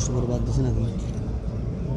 কিছু করে বাদ দিছে নাকি?